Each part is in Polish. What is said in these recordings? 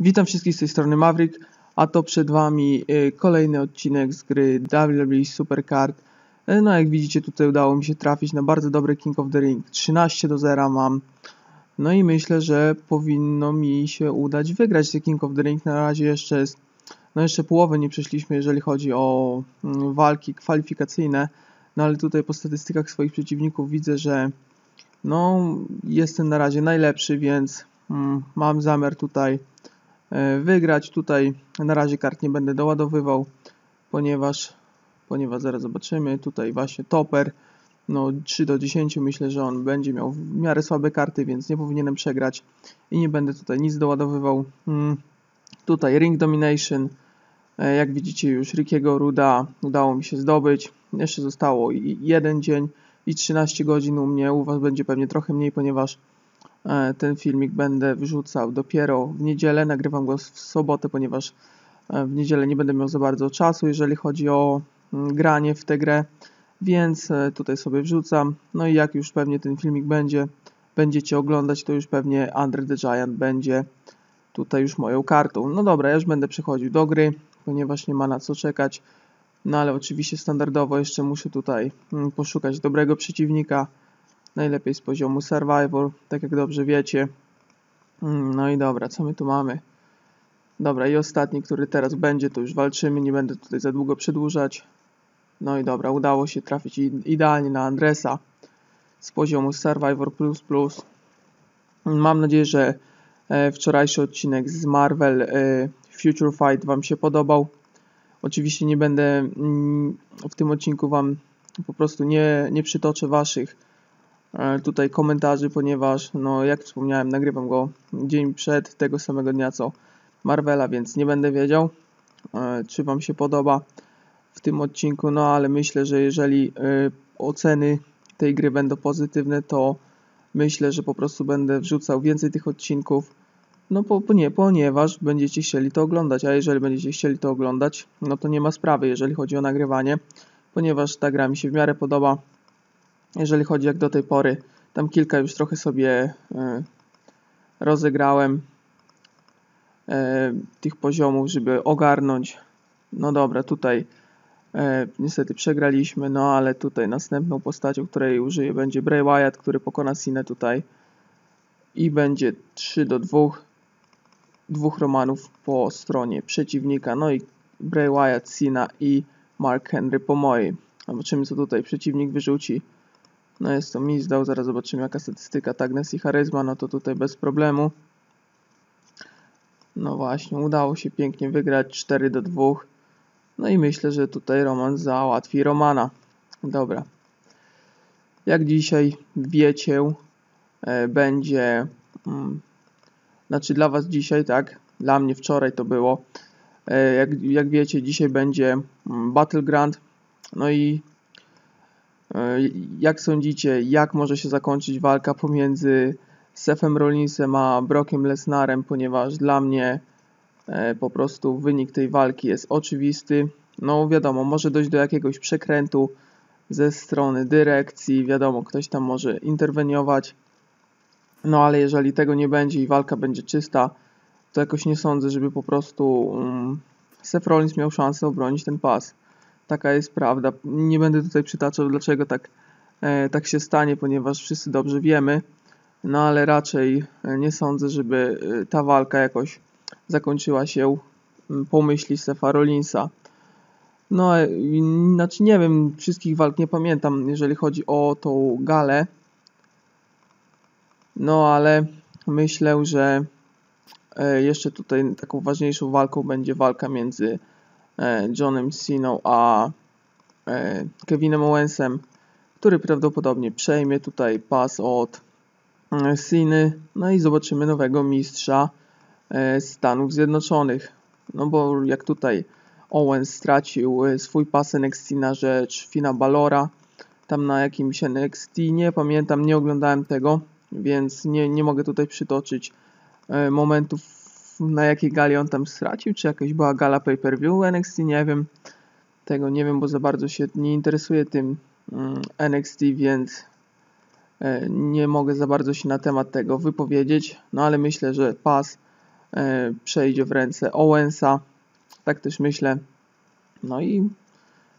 Witam wszystkich z tej strony Maverick, a to przed Wami y, kolejny odcinek z gry WWE Supercard. Y, No jak widzicie tutaj udało mi się trafić na bardzo dobry King of the Ring. 13 do 0 mam. No i myślę, że powinno mi się udać wygrać ten King of the Ring. Na razie jeszcze jest, no jeszcze połowę nie przeszliśmy, jeżeli chodzi o mm, walki kwalifikacyjne. No ale tutaj po statystykach swoich przeciwników widzę, że no jestem na razie najlepszy, więc mm, mam zamiar tutaj wygrać. Tutaj na razie kart nie będę doładowywał, ponieważ, ponieważ zaraz zobaczymy. Tutaj właśnie Topper, no 3 do 10 myślę, że on będzie miał w miarę słabe karty, więc nie powinienem przegrać i nie będę tutaj nic doładowywał. Mm, Tutaj Ring Domination, e, jak widzicie już Rickiego Ruda udało mi się zdobyć. Jeszcze zostało jeden dzień i 13 godzin u mnie. U Was będzie pewnie trochę mniej, ponieważ e, ten filmik będę wrzucał dopiero w niedzielę. Nagrywam go w sobotę, ponieważ e, w niedzielę nie będę miał za bardzo czasu, jeżeli chodzi o mm, granie w tę grę, więc e, tutaj sobie wrzucam. No i jak już pewnie ten filmik będzie, będziecie oglądać, to już pewnie Under the Giant będzie tutaj już moją kartą. No dobra, ja już będę przechodził do gry, ponieważ nie ma na co czekać. No ale oczywiście standardowo jeszcze muszę tutaj mm, poszukać dobrego przeciwnika. Najlepiej z poziomu Survivor, tak jak dobrze wiecie. Mm, No i dobra, co my tu mamy? Dobra, i ostatni, który teraz będzie, to już walczymy, nie będę tutaj za długo przedłużać. No i dobra, udało się trafić idealnie na Andresa z poziomu Survivor++. Mam nadzieję, że e, wczorajszy odcinek z Marvel e, Future Fight Wam się podobał. Oczywiście nie będę mm, w tym odcinku Wam po prostu nie, nie przytoczę Waszych tutaj komentarzy, ponieważ, no jak wspomniałem, nagrywam go dzień przed tego samego dnia co Marvela, więc nie będę wiedział, e, czy Wam się podoba w tym odcinku. No ale myślę, że jeżeli e, oceny tej gry będą pozytywne, to myślę, że po prostu będę wrzucał więcej tych odcinków. No po, po nie, ponieważ będziecie chcieli to oglądać, a jeżeli będziecie chcieli to oglądać, no to nie ma sprawy, jeżeli chodzi o nagrywanie, ponieważ ta gra mi się w miarę podoba. Jeżeli chodzi jak do tej pory, tam kilka już trochę sobie e, rozegrałem e, tych poziomów, żeby ogarnąć. No dobra, tutaj e, niestety przegraliśmy, no ale tutaj następną postacią, której użyję będzie Bray Wyatt, który pokona Sinę tutaj i będzie 3 do 2 dwóch Romanów po stronie przeciwnika, no i Bray Wyatt, Cena i Mark Henry po mojej. Zobaczymy co tutaj przeciwnik wyrzuci. No jest to Mizdał, zaraz zobaczymy jaka statystyka, Tagnes i Charyzma, no to tutaj bez problemu. No właśnie, udało się pięknie wygrać 4 do 2. No i myślę, że tutaj Roman załatwi Romana. Dobra. Jak dzisiaj wiecie, e, będzie mm, znaczy dla Was dzisiaj, tak? Dla mnie wczoraj to było. E, Jak, jak wiecie, dzisiaj będzie mm, Battleground. No i jak sądzicie, jak może się zakończyć walka pomiędzy Sefem Rollinsem a Brockiem Lesnarem, ponieważ dla mnie e, po prostu wynik tej walki jest oczywisty. No wiadomo, może dojść do jakiegoś przekrętu ze strony dyrekcji, wiadomo, ktoś tam może interweniować. No ale jeżeli tego nie będzie i walka będzie czysta, to jakoś nie sądzę, żeby po prostu um, Seth Rollins miał szansę obronić ten pas. Taka jest prawda. Nie będę tutaj przytaczał, dlaczego tak, e, tak się stanie, ponieważ wszyscy dobrze wiemy. No ale raczej e, nie sądzę, żeby e, ta walka jakoś zakończyła się po myśli Sefa Rollinsa. No, znaczy nie wiem, wszystkich walk nie pamiętam, jeżeli chodzi o tą galę. No, ale myślę, że jeszcze tutaj taką ważniejszą walką będzie walka między Johnem Ceną a e, Kevinem Owensem, który prawdopodobnie przejmie tutaj pas od e, Ceny. No i zobaczymy nowego mistrza e, Stanów Zjednoczonych. No bo jak tutaj Owens stracił e, swój pas NXT na rzecz Fina Balora, tam na jakimś NXT, nie pamiętam, nie oglądałem tego, więc nie, nie mogę tutaj przytoczyć e, momentów, na jakiej gali on tam stracił, czy jakaś była gala pay-per-view NXT, nie wiem, tego nie wiem, bo za bardzo się nie interesuję tym mm, NXT, więc e, nie mogę za bardzo się na temat tego wypowiedzieć, no ale myślę, że pas e, przejdzie w ręce Owensa. Tak też myślę. No i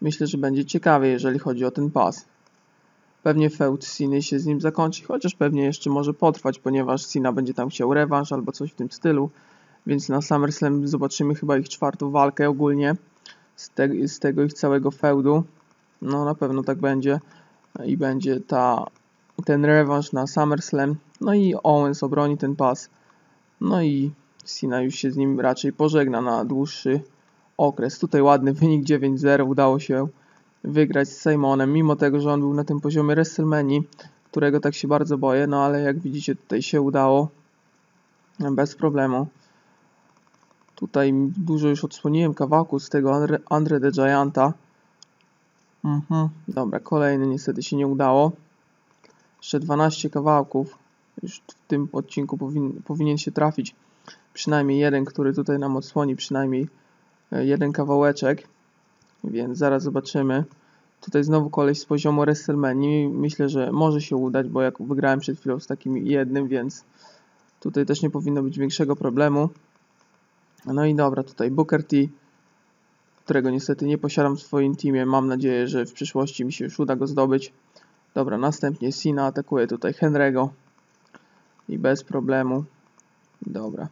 myślę, że będzie ciekawie, jeżeli chodzi o ten pas. Pewnie feud Siny się z nim zakończy, chociaż pewnie jeszcze może potrwać, ponieważ Sina będzie tam chciał rewanż albo coś w tym stylu. Więc na SummerSlam zobaczymy chyba ich czwartą walkę ogólnie z, te, z tego ich całego feudu. No na pewno tak będzie i będzie ta, ten rewanż na SummerSlam. No i Owens obroni ten pas. No i Cena już się z nim raczej pożegna na dłuższy okres. Tutaj ładny wynik 9-0 udało się wygrać z Simonem, mimo tego, że on był na tym poziomie WrestleMania, którego tak się bardzo boję, no ale jak widzicie tutaj się udało bez problemu. Tutaj dużo już odsłoniłem kawałku z tego Andre, Andre the Gianta. Mhm. Dobra, kolejny niestety się nie udało. Jeszcze 12 kawałków. Już w tym odcinku powin, powinien się trafić przynajmniej jeden, który tutaj nam odsłoni przynajmniej e, jeden kawałeczek. Więc zaraz zobaczymy. Tutaj znowu koleś z poziomu WrestleMania. Myślę, że może się udać, bo jak wygrałem przed chwilą z takim jednym, więc tutaj też nie powinno być większego problemu. No i dobra, tutaj Booker T, którego niestety nie posiadam w swoim teamie. Mam nadzieję, że w przyszłości mi się już uda go zdobyć. Dobra, następnie Sina atakuje tutaj Henry'ego. I bez problemu. Dobra.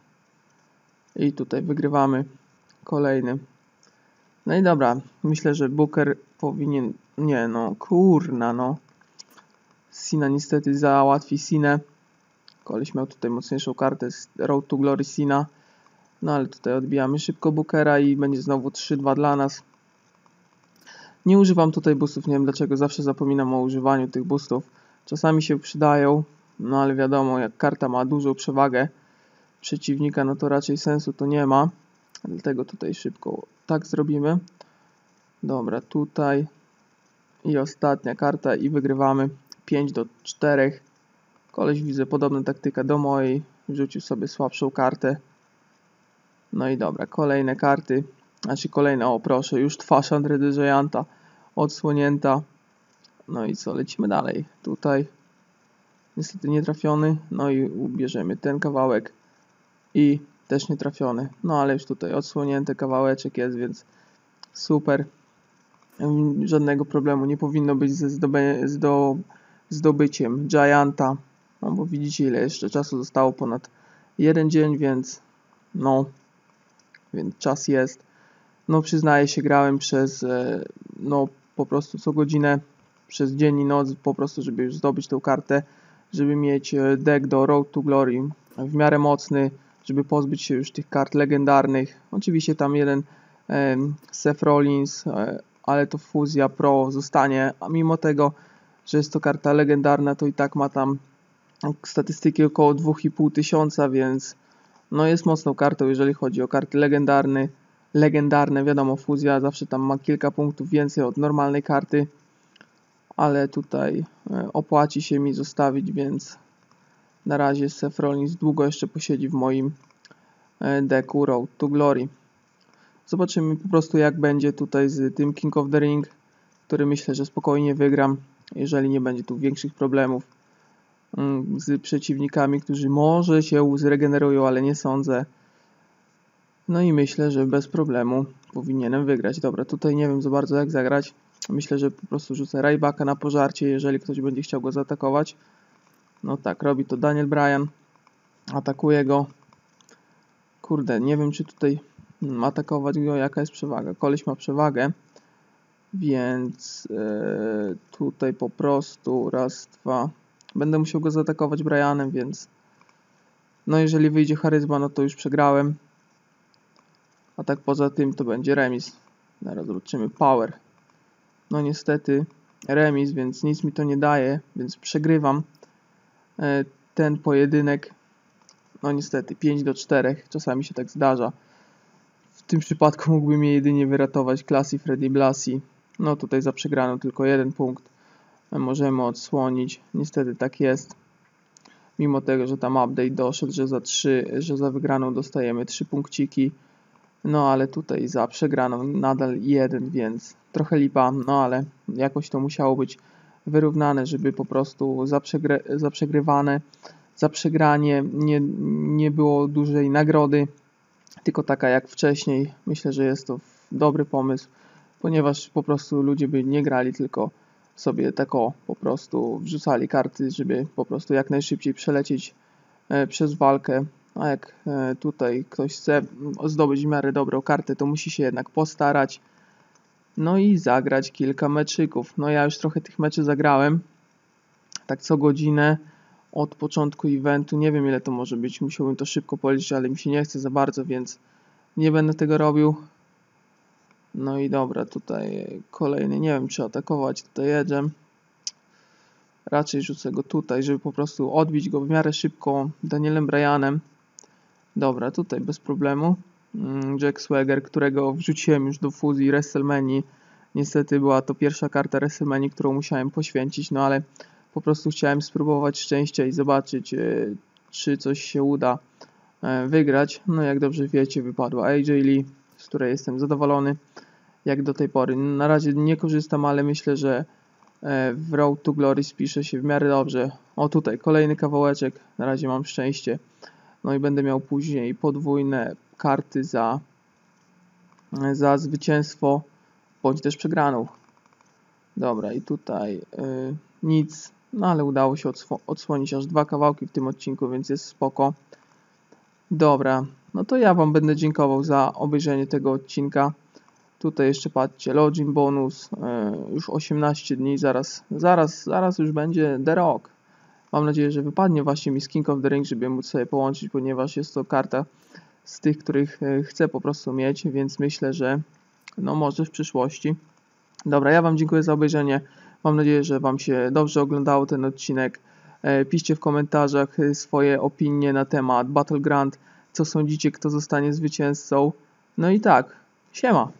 I tutaj wygrywamy kolejny. No i dobra, myślę, że Booker powinien... Nie no, kurna no. Sina niestety załatwi Sinę. Koleś miał tutaj mocniejszą kartę Road to Glory Sina. No ale tutaj odbijamy szybko Bookera i będzie znowu 3-2 dla nas. Nie używam tutaj boostów, nie wiem dlaczego, zawsze zapominam o używaniu tych boostów. Czasami się przydają, no ale wiadomo, jak karta ma dużą przewagę przeciwnika, no to raczej sensu to nie ma. Dlatego tutaj szybko tak zrobimy. Dobra, tutaj i ostatnia karta i wygrywamy 5 do 4. Koleś widzę podobna taktyka do mojej. Wrzucił sobie słabszą kartę. No i dobra, kolejne karty. Znaczy kolejne, o proszę, już twarz Andre de Gianta odsłonięta. No i co, lecimy dalej. Tutaj niestety nie trafiony. No i ubierzemy ten kawałek i też nie trafiony. No ale już tutaj odsłonięty kawałeczek jest, więc super. Żadnego problemu nie powinno być ze zdo zdobyciem Gianta. No bo widzicie ile jeszcze czasu zostało, ponad jeden dzień, więc no więc czas jest. No przyznaję się, grałem przez e, no po prostu co godzinę, przez dzień i noc, po prostu żeby już zdobyć tą kartę, żeby mieć e, deck do Road to Glory w miarę mocny, żeby pozbyć się już tych kart legendarnych. Oczywiście tam jeden Seth Rollins, e, ale to fuzja pro zostanie, a mimo tego, że jest to karta legendarna, to i tak ma tam statystyki około 2,5 tysiąca, więc no jest mocną kartą, jeżeli chodzi o karty legendarne. Legendarne, wiadomo, fuzja zawsze tam ma kilka punktów więcej od normalnej karty, ale tutaj e, opłaci się mi zostawić, więc na razie Seth Rollins długo jeszcze posiedzi w moim e, deku Road to Glory. Zobaczymy po prostu jak będzie tutaj z tym King of the Ring, który myślę, że spokojnie wygram, jeżeli nie będzie tu większych problemów. Mm, z przeciwnikami, którzy może się zregenerują, ale nie sądzę. No i myślę, że bez problemu powinienem wygrać. Dobra, tutaj nie wiem za bardzo jak zagrać. Myślę, że po prostu rzucę Raybaka na pożarcie, jeżeli ktoś będzie chciał go zaatakować. No tak, robi to Daniel Bryan. Atakuje go. Kurde, nie wiem czy tutaj hmm, atakować go, jaka jest przewaga. Koleś ma przewagę. Więc yy, tutaj po prostu raz, dwa, Będę musiał go zaatakować Brianem, więc... No jeżeli wyjdzie charyzma, no to już przegrałem. A tak poza tym to będzie remis. Zaraz zobaczymy power. No niestety remis, więc nic mi to nie daje, więc przegrywam e, ten pojedynek. No niestety 5 do 4, czasami się tak zdarza. W tym przypadku mógłby mnie jedynie wyratować Classy Freddy Blassie. No tutaj za przegraną tylko jeden punkt możemy odsłonić. Niestety tak jest. Mimo tego, że tam update doszedł, że za 3, że za wygraną dostajemy 3 punkciki. No ale tutaj za przegraną nadal 1, więc trochę lipa, no ale jakoś to musiało być wyrównane, żeby po prostu za, przegry za przegrywane za przegranie, nie, nie było dużej nagrody, tylko taka jak wcześniej. Myślę, że jest to dobry pomysł, ponieważ po prostu ludzie by nie grali, tylko sobie tak o, po prostu wrzucali karty, żeby po prostu jak najszybciej przelecieć e, przez walkę. A jak e, tutaj ktoś chce zdobyć w miarę dobrą kartę, to musi się jednak postarać. No i zagrać kilka meczyków. No ja już trochę tych meczy zagrałem. Tak co godzinę od początku eventu. Nie wiem ile to może być. Musiałbym to szybko policzyć, ale mi się nie chce za bardzo, więc nie będę tego robił. No i dobra, tutaj kolejny. Nie wiem czy atakować. Tutaj jedzie. Raczej rzucę go tutaj, żeby po prostu odbić go w miarę szybko Danielem Bryanem. Dobra, tutaj bez problemu. Mm, Jack Swagger, którego wrzuciłem już do fuzji WrestleMania. Niestety była to pierwsza karta WrestleMania, którą musiałem poświęcić, no ale po prostu chciałem spróbować szczęścia i zobaczyć, e, czy coś się uda e, wygrać. No jak dobrze wiecie, wypadła AJ Lee, z której jestem zadowolony jak do tej pory. Na razie nie korzystam, ale myślę, że e, w Road to Glory spisze się w miarę dobrze. O tutaj kolejny kawałeczek, na razie mam szczęście. No i będę miał później podwójne karty za, za zwycięstwo bądź też przegraną. Dobra, i tutaj yy, nic, no ale udało się odsłonić aż dwa kawałki w tym odcinku, więc jest spoko. Dobra, no to ja Wam będę dziękował za obejrzenie tego odcinka. Tutaj jeszcze patrzcie, login bonus, yy, już 18 dni, zaraz, zaraz, zaraz już będzie The Rock. Mam nadzieję, że wypadnie właśnie mi King of the Ring, żeby móc sobie połączyć, ponieważ jest to karta z tych, których e, chcę po prostu mieć, więc myślę, że no może w przyszłości. Dobra, ja Wam dziękuję za obejrzenie. Mam nadzieję, że Wam się dobrze oglądało ten odcinek. E, piszcie w komentarzach e, swoje opinie na temat Battleground, co sądzicie, kto zostanie zwycięzcą. No i tak, siema.